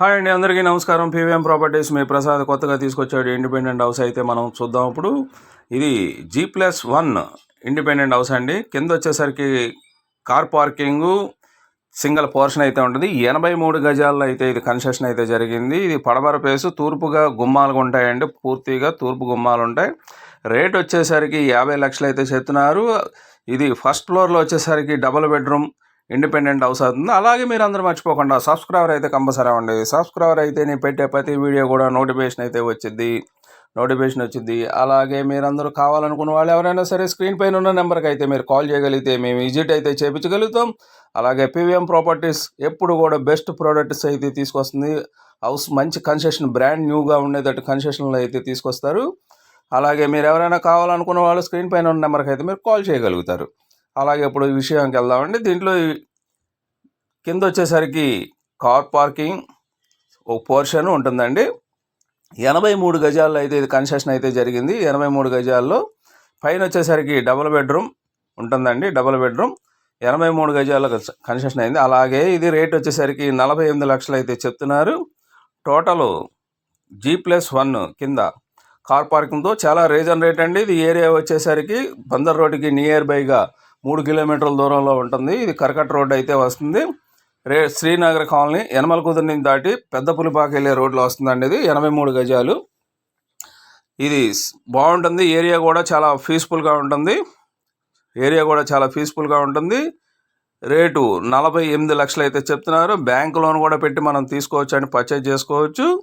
Hi అండి అందరికీ నమస్కారం. పీవీఎం ప్రాపర్టీస్ మీ ప్రసాద్ కొత్తగా తీసుకొచ్చాడు ఇండిపెండెంట్ హౌస్ అయితే మనం చూద్దాం ఇప్పుడు. ఇది G plus one independent house అండి. కింద వచ్చేసరికి కార్ పార్కింగు సింగిల్ పోర్షన్ అయితే ఉంటుంది. ఎనభై మూడు గజాల్లో అయితే ఇది కన్స్ట్రక్షన్ అయితే జరిగింది. ఇది పడమర పేసు తూర్పుగా గుమ్మాలు ఉంటాయండి. పూర్తిగా తూర్పు గుమ్మాలు ఉంటాయి. రేట్ వచ్చేసరికి యాభై లక్షలు అయితే చెప్తున్నారు. ఇది ఫస్ట్ ఫ్లోర్లో వచ్చేసరికి డబుల్ బెడ్రూమ్ ఇండిపెండెంట్ హౌస్ అవుతుంది. అలాగే మీరు అందరూ మర్చిపోకుండా సబ్స్క్రైబర్ అయితే కంపల్సరీ అవ్వండి. సబ్స్క్రైబర్ అయితే నేను పెట్టే ప్రతి వీడియో కూడా నోటిఫికేషన్ అయితే వచ్చింది నోటిఫికేషన్ వచ్చింది అలాగే మీరందరూ కావాలనుకున్న వాళ్ళు ఎవరైనా సరే స్క్రీన్ పైన ఉన్న నెంబర్కి అయితే మీరు కాల్ చేయగలిగితే మేము విజిట్ అయితే చేయించగలుగుతాం అలాగే పీవీఎం ప్రాపర్టీస్ ఎప్పుడు కూడా బెస్ట్ ప్రోడక్ట్స్ అయితే తీసుకొస్తుంది. హౌస్ మంచి కన్సెషన్ బ్రాండ్ న్యూగా ఉండేటట్టు కన్సెషన్లు అయితే తీసుకొస్తారు. అలాగే మీరు ఎవరైనా కావాలనుకున్న వాళ్ళు స్క్రీన్ పైన ఉన్న నెంబర్కి అయితే మీరు కాల్ చేయగలుగుతారు. అలాగే ఇప్పుడు విషయానికి వెళ్దామండి. దీంట్లో కింద వచ్చేసరికి కార్ పార్కింగ్ ఒక పోర్షన్ ఉంటుందండి. ఎనభై మూడు గజాల్లో అయితే ఇది కన్సెషన్ అయితే జరిగింది. ఎనభై మూడు గజాల్లో పైన వచ్చేసరికి డబుల్ బెడ్రూమ్ ఉంటుందండి. డబుల్ బెడ్రూమ్ ఎనభై మూడు గజాల కన్సెషన్ అయింది. అలాగే ఇది రేట్ వచ్చేసరికి నలభై ఎనిమిది లక్షలు అయితే చెప్తున్నారు. టోటల్ జీ ప్లస్ వన్ కింద కార్ పార్కింగ్తో చాలా రీజన్ రేట్ అండి. ఇది ఏరియా వచ్చేసరికి బందర్ రోడ్డుకి నియర్ బైగా మూడు కిలోమీటర్ల దూరంలో ఉంటుంది. ఇది కరకట్ రోడ్ అయితే వస్తుంది. రే శ్రీనగర్ కాలనీ యనమల కుదిరిని దాటి పెద్ద పులిపాకి వెళ్ళే రోడ్లో వస్తుందండి ఇది. ఎనభై మూడు గజాలు. ఇది బాగుంటుంది. ఏరియా కూడా చాలా పీస్ఫుల్గా ఉంటుంది. ఏరియా కూడా చాలా పీస్ఫుల్గా ఉంటుంది. రేటు నలభై ఎనిమిది లక్షలు అయితే చెప్తున్నారు. బ్యాంక్ లోన్ కూడా పెట్టి మనం తీసుకోవచ్చు అని పర్చేజ్ చేసుకోవచ్చు.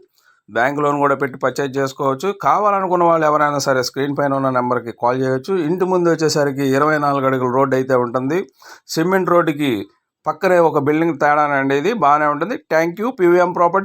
బ్యాంక్ లోన్ కూడా పెట్టి పర్చేజ్ చేసుకోవచ్చు. కావాలనుకున్న వాళ్ళు ఎవరైనా సరే స్క్రీన్ పైన ఉన్న నెంబర్కి కాల్ చేయొచ్చు. ఇంటి ముందు వచ్చేసరికి ఇరవై నాలుగు అడుగుల రోడ్ అయితే ఉంటుంది. సిమెంట్ రోడ్డుకి పక్కనే ఒక బిల్డింగ్ తేడానండి ఇది. బాగానే ఉంటుంది. Thank you PVM property